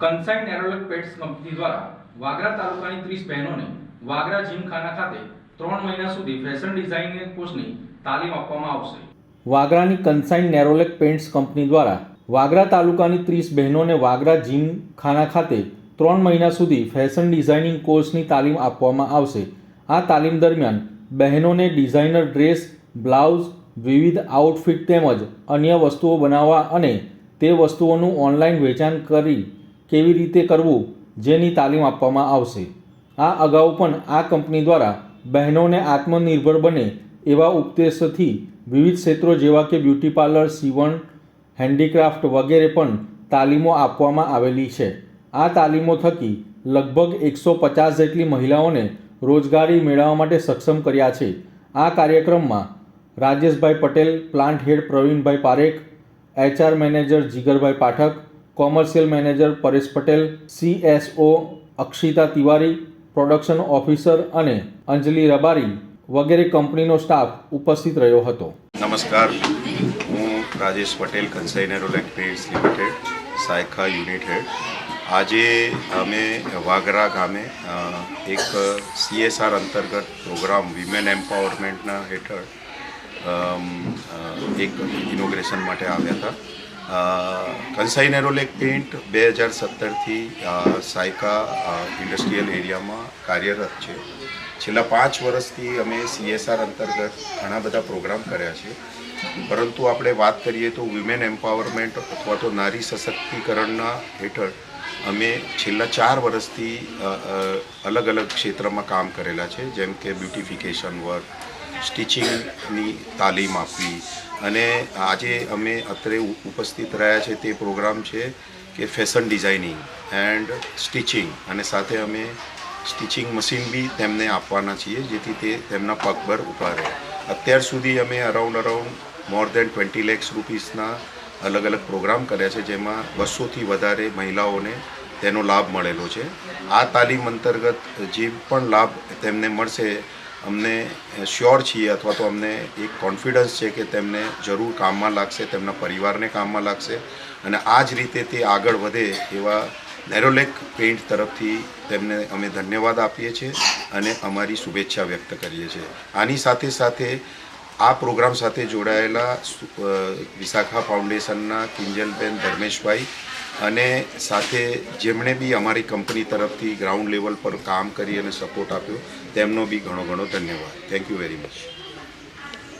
કન્સાઇન એરોલેક pets company દ્વારા વાગરા તાલુકાની ત્રીસ બહેનોને વાગરા જીમખાના ખાતે ત્રણ મહિના સુધી ફેશન ડિઝાઇનિંગ કોર્સની તાલીમ આપવામાં આવશે. વાગરાની કન્સાઇન નેરોલેક પેન્ટ્સ કંપની દ્વારા વાગરા તાલુકાની ત્રીસ બહેનોને વાગરા જીમખાના ખાતે ત્રણ મહિના સુધી ફેશન ડિઝાઇનિંગ કોર્સની તાલીમ આપવામાં આવશે. આ તાલીમ દરમિયાન બહેનોને ડિઝાઇનર ડ્રેસ, બ્લાઉઝ, વિવિધ આઉટફિટ તેમજ અન્ય વસ્તુઓ બનાવવા અને તે વસ્તુઓનું ઓનલાઈન વેચાણ કરી કેવી રીતે કરવું જેની તાલીમ આપવામાં આવશે? આ અગાઉ પણ આ કંપની દ્વારા બહેનોને આત્મનિર્ભર બને એવા ઉપદેશથી વિવિધ ક્ષેત્રો જેવા કે બ્યુટી પાર્લર, સીવણ, હેન્ડીક્રાફ્ટ વગેરે પણ તાલીમો આપવામાં આવેલી છે. આ તાલીમો થકી લગભગ એકસો પચાસ જેટલી મહિલાઓને રોજગારી મેળવવા માટે સક્ષમ કર્યા છે. આ કાર્યક્રમમાં Rajeshbhai Patel, plant head Pravinbhai Parekh, HR manager Jigarbhai Pathak commercial manager Paresh Patel CSO Akshita Tiwari, production officer અને અંજલિ રબારી વગેરે કંપનીનો સ્ટાફ ઉપસ્થિત રહ્યો હતો. નમસ્કાર. હું Rajesh Patel consigner electrics limited, Saykha unit head. આજે અમે વાગરા ગામે એક સીએસઆર અંતર્ગત પ્રોગ્રામ વિમેન એમ્પાવરમેન્ટના હેઠળ એક ઇનોગ્રેશન માટે આવ્યા હતા. કન્સાઇનરોલેક પેન્ટ બે હજાર સત્તરથી સાયકા ઇન્ડસ્ટ્રીયલ એરિયામાં કાર્યરત છે. છેલ્લા પાંચ વર્ષથી અમે સીએસઆર અંતર્ગત ઘણા બધા પ્રોગ્રામ કર્યા છે. પરંતુ આપણે વાત કરીએ તો વિમેન એમ્પાવરમેન્ટ અથવા તો નારી સશક્તિકરણના હેઠળ અમે છેલ્લા ચાર વર્ષથી અલગ અલગ ક્ષેત્રમાં કામ કરેલા છે. જેમ કે બ્યુટિફિકેશન વર્ક, સ્ટિચિંગની તાલીમ આપવી અને આજે અમે અત્રે ઉપસ્થિત રહ્યા છે તે પ્રોગ્રામ છે કે ફેશન ડિઝાઇનિંગ એન્ડ સ્ટિચિંગ અને સાથે અમે સ્ટિચિંગ મશીન બી તેમને આપવાના છીએ જેથી તે તેમના પગભર ઊભા રહે. અત્યાર સુધી અમે around around more than twenty lakhs રૂપીસના અલગ અલગ પ્રોગ્રામ કર્યા છે જેમાં બસોથી વધારે મહિલાઓને તેનો લાભ મળેલો છે. આ તાલીમ અંતર્ગત જે પણ લાભ તેમને મળશે અમને શ્યોર છીએ અથવા તો અમને એક કોન્ફિડન્સ છે કે તેમને જરૂર કામમાં લાગશે, તેમના પરિવારને કામમાં લાગશે અને આ જ રીતે તે આગળ વધે એવા નેરોલેક પેઇન્ટ તરફથી તેમને અમે ધન્યવાદ આપીએ છીએ અને અમારી શુભેચ્છા વ્યક્ત કરીએ છીએ. આની સાથે સાથે આ પ્રોગ્રામ સાથે જોડાયેલા વિશાખા ફાઉન્ડેશનના કિંજલબેન ધર્મેશભાઈ અને સાથે જેમણે બી અમારી કંપની તરફથી ગ્રાઉન્ડ લેવલ પર કામ કરી અને સપોર્ટ આપ્યો, તેમનો બી ઘણો ઘણો ધન્યવાદ. Thank you very much